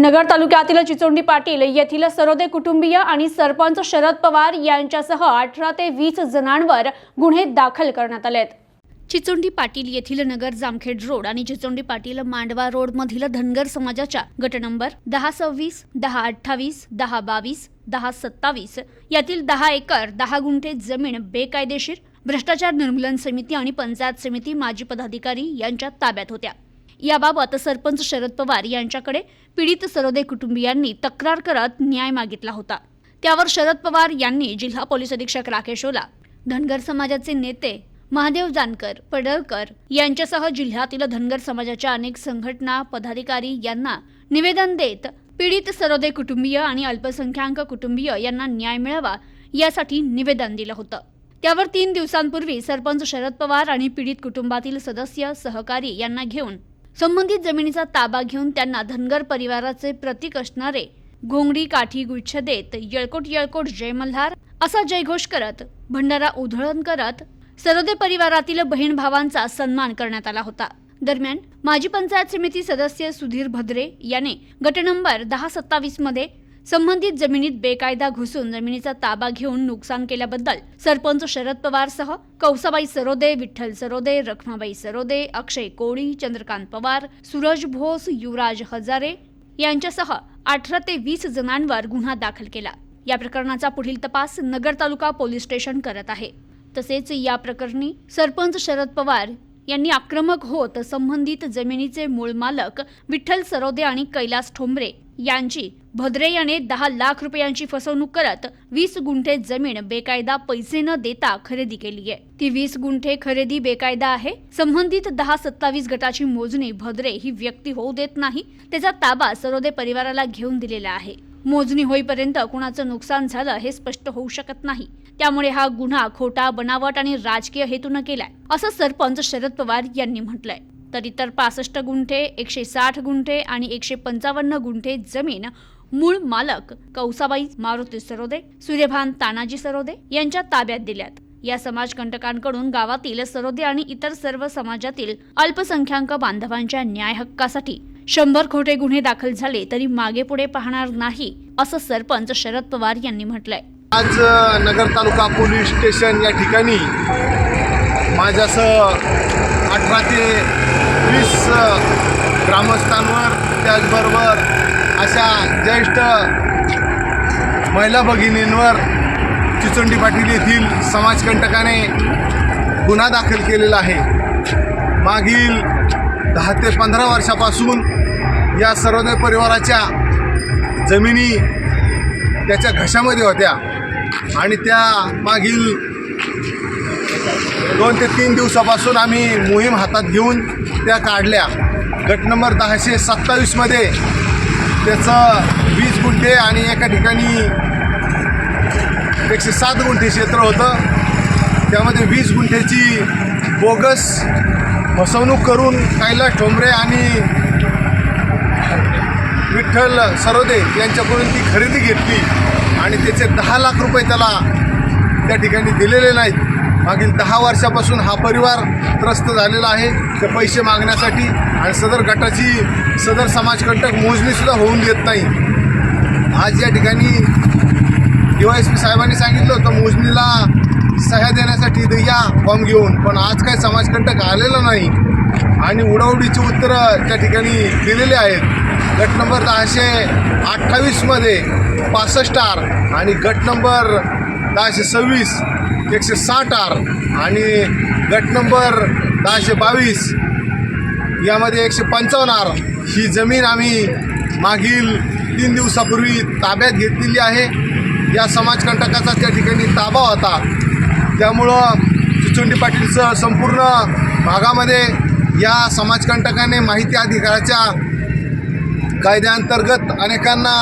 नगर तालुक्यातील चिचोंडी पाटील येथील सरोदे कुटुंबीय आणि सरपंच शरद पवार यांच्यासह अठरा ते वीस जणांवर गुन्हे दाखल करण्यात आलेत. चिचोंडी पाटील येथील नगर जामखेड रोड आणि चिचोंडी पाटील मांडवा रोड मधील धनगर समाजाच्या गट नंबर दहा सव्वीस दहा अठ्ठावीस दहा बावीस दहा सत्तावीस यातील दहा एकर दहा गुंठे जमीन बेकायदेशीर भ्रष्टाचार निर्मूलन समिती आणि पंचायत समिती माजी पदाधिकारी यांच्या ताब्यात होत्या. याबाबत सरपंच शरद पवार यांच्याकडे पीडित सरोदे कुटुंबियांनी तक्रार करत न्याय मागितला होता. त्यावर शरद पवार यांनी जिल्हा पोलीस अधीक्षक राकेश ओला धनगर समाजाचे नेते महादेव जानकर पडळकर यांच्यासह जिल्ह्यातील धनगर समाजाच्या अनेक संघटना पदाधिकारी यांना निवेदन देत पीडित सरोदे कुटुंबीय आणि अल्पसंख्याक कुटुंबीय यांना न्याय मिळावा यासाठी निवेदन दिलं होतं. त्यावर तीन दिवसांपूर्वी सरपंच शरद पवार आणि पीडित कुटुंबातील सदस्य सहकारी यांना घेऊन संबंधित जमिनीचा ताबा घेऊन त्यांना धनगर परिवाराचे प्रतीक असणारे घोंगडी काठी गुच्छ देत येळकोट येळकोट जय मल्हार असा जयघोष करत भंडारा उधळण करत सरोदे परिवारातील बहीण भावांचा सन्मान करण्यात आला होता. दरम्यान माजी पंचायत समिती सदस्य सुधीर भद्रे याने गट नंबर दहा सत्तावीसमध्ये संबंधित जमिनीत बेकायदा घुसून जमिनीचा ताबा घेऊन नुकसान केल्याबद्दल सरपंच शरद पवारसह कौसाबाई सरोदे विठ्ठल सरोदे रखमाबाई सरोदे अक्षय कोळी चंद्रकांत पवार सूरज भोस युवराज हजारे यांच्यासह अठरा ते वीस जणांवर गुन्हा दाखल केला. या प्रकरणाचा पुढील तपास नगर तालुका पोलीस स्टेशन करत आहे. तसेच या प्रकरणी सरपंच शरद पवार यांनी आक्रमक होत संबंधित जमिनीचे मूळ मालक विठ्ठल सरोदे आणि कैलास ठोंबरे यांची भद्रे याने दहा लाख रुपयांची फसवणूक करत वीस गुंठे जमीन बेकायदा पैसे न देता खरेदी केली आहे. ती वीस गुंठे खरेदी बेकायदा आहे. संबंधित दहा सत्तावीस गटाची मोजणी भद्रे ही व्यक्ती होऊ देत नाही. त्याचा ताबा सरोदे परिवाराला घेऊन दिलेला आहे. मोजणी होईपर्यंत कुणाचं नुकसान झालं हे स्पष्ट होऊ शकत नाही. त्यामुळे हा गुन्हा खोटा बनावट आणि राजकीय हेतून केलाय असं सरपंच शरद पवार यांनी म्हटलंय. तर इतर पासष्ट गुंठे एकशे साठ गुंठे आणि एकशे पंचावन्न गुंठे जमीन मूळ मालक कौसाबाई मारुती सरोदे सूर्यभान तानाजी सरोदे यांच्या ताब्यात दिल्यात. या समाजकंटकांकडून गावातील सरोदे आणि इतर सर्व समाजातील अल्पसंख्याक बांधवांच्या न्याय हक्कासाठी शंभर खोटे गुन्हे दाखल झाले तरी मागे पुढे पाहणार नाही असं सरपंच शरद पवार यांनी म्हटलंय. आज नगर तालुका पोलीस स्टेशन या ठिकाणी माझ्यासह अठरा ते वीस ग्रामस्थांवर त्याचबरोबर अशा ज्येष्ठ महिला भगिनींवर चिचोंडी पाटील येथील समाजकंटकाने गुन्हा दाखल केलेला आहे. मागील दहा ते पंधरा वर्षापासून या सर्वोदय परिवाराच्या जमिनी त्याच्या घशामध्ये होत्या. आणि त्या मागील दोन ते तीन दिवसापासून आम्ही मोहीम हातात घेऊन त्या काढल्या. गट नंबर दहाशे सत्तावीसमध्ये त्याचं वीस गुंठे आणि एका ठिकाणी एकशे सात गुंठे क्षेत्र होतं. त्यामध्ये वीस गुंठेची बोगस फसवणूक करून कैलास ठोंबरे आणि विठ्ठल सरोदे यांच्याकडून ती खरेदी घेतली आणि त्याचे दहा लाख रुपये त्याला त्या ठिकाणी दिलेले नाहीत. मागील दहा वर्षापासून हा परिवार त्रस्त झालेला आहे. ते पैसे मागण्यासाठी आणि सदर गटाची सदर समाजकंटक मोजणीसुद्धा होऊन देत नाही. आज या ठिकाणी डी वाय एस पी साहेबांनी सांगितलं होतं मोजणीला सह्या देण्यासाठी या फॉर्म घेऊन. पण आज काय समाजकंटक आलेलं नाही. आणि उडावडीची उत्तरं त्या ठिकाणी दिलेली आहेत. गट नंबर दहाशे अठ्ठावीसमध्ये पासष्ट आर आणि गट नंबर दहाशे सव्वीस एकशे साठ आर आणि गट नंबर दहाशे बावीस यामध्ये एकशे पंचावन्न आर. ही जमीन आम्ही मागील तीन दिवसापूर्वी ताब्यात घेतलेली आहे. या समाजकंटकाचा त्या ठिकाणी ताबा होता. त्यामुळं चिचोंडी पाटीलचं संपूर्ण भागामध्ये या समाजकंटकाने माहिती अधिकाराच्या कायद्याअंतर्गत अनेकांना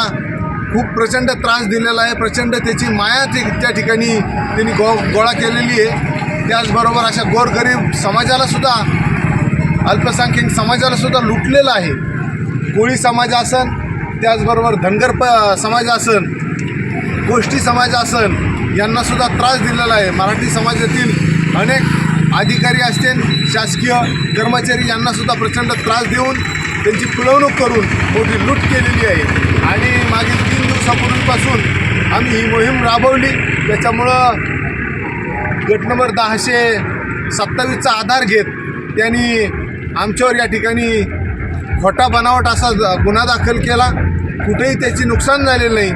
खूप प्रचंड त्रास दिलेला आहे. प्रचंड त्याची माया ते त्या ठिकाणी त्यांनी गो गोळा केलेली आहे. त्याचबरोबर अशा गोरगरीब समाजालासुद्धा अल्पसंख्याक समाजालासुद्धा लुटलेलं आहे. कोळी समाज आसन त्याचबरोबर धनगर प समाज आसन गोष्टी समाज आसन यांनासुद्धा त्रास दिलेला आहे. मराठी समाजातील अनेक अधिकारी असतील शासकीय कर्मचारी यांनासुद्धा प्रचंड त्रास देऊन त्यांची पिळवणूक करून मोठी लूट केलेली आहे. आणि मागील तीन दिवसापूर्वीपासून आम्ही ही मोहीम राबवली. त्याच्यामुळं गट नंबर दहाशे सत्तावीसचा आधार घेत त्यांनी आमच्यावर या ठिकाणी खोटा बनावट असा गुन्हा दाखल केला. कुठेही त्याची नुकसान झालेलं नाही.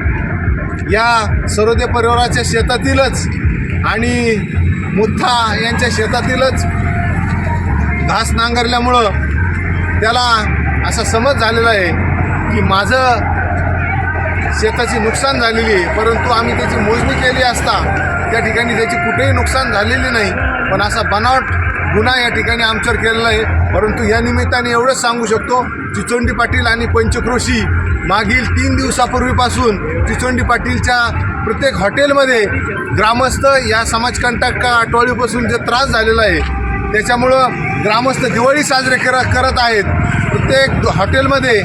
या सरोदे परिवाराच्या शेतातीलच आणि मुथा यांच्या शेतातीलच घास नांगरल्यामुळं त्याला असा समज झालेला आहे की माझं शेताची नुकसान झालेली आहे. परंतु आम्ही त्याची मोजणी केली असता त्या ठिकाणी त्याची कुठेही नुकसान झालेली नाही. पण असा बनावट गुन्हा या ठिकाणी आमच्यावर केलेला आहे. परंतु या निमित्ताने एवढंच सांगू शकतो चिचोंडी पाटील आणि पंचक्रोशी मागील तीन दिवसापूर्वीपासून चिचोंडी पाटीलच्या प्रत्येक हॉटेलमध्ये ग्रामस्थ या समाजकंटक आठवडीपासून जे त्रास झालेला आहे त्याच्यामुळं ग्रामस्थ दिवाळी साजरे कर करत आहेत. प्रत्येक हॉटेलमध्ये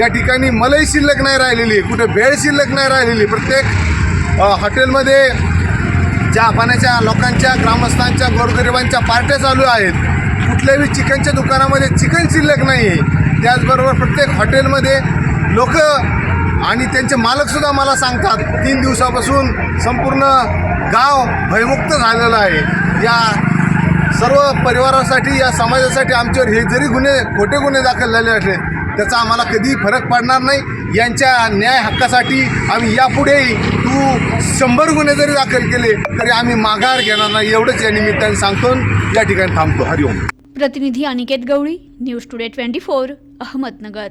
या ठिकाणी मलई शिल्लक नाही राहिलेली कुठे भेळ शिल्लक नाही राहिलेली. प्रत्येक हॉटेलमध्ये चहा पाण्याच्या लोकांच्या ग्रामस्थांच्या गोरगरिबांच्या पार्ट्या चालू आहेत. कुठल्याही चिकनच्या दुकानामध्ये चिकन शिल्लक नाही आहे त्याचबरोबर प्रत्येक हॉटेलमध्ये लोक आणि त्यांचे मालकसुद्धा मला सांगतात तीन दिवसापासून संपूर्ण गाव भयमुक्त झालेलं आहे. या सर्व परिवारासाठी या समाजासाठी आमच्यावर हे जरी गुन्हे खोटे गुन्हे दाखल झाले असले त्याचा आम्हाला कधीही फरक पडणार नाही. यांच्या न्याय हक्कासाठी आम्ही यापुढेही तू शंभर गुन्हे जरी दाखल केले तरी आम्ही माघार घेणार नाही. एवढंच या निमित्ताने सांगतो या ठिकाणी थांबतो. हरिओम. प्रतिनिधी Aniket Gawali news today twenty four Ahmednagar.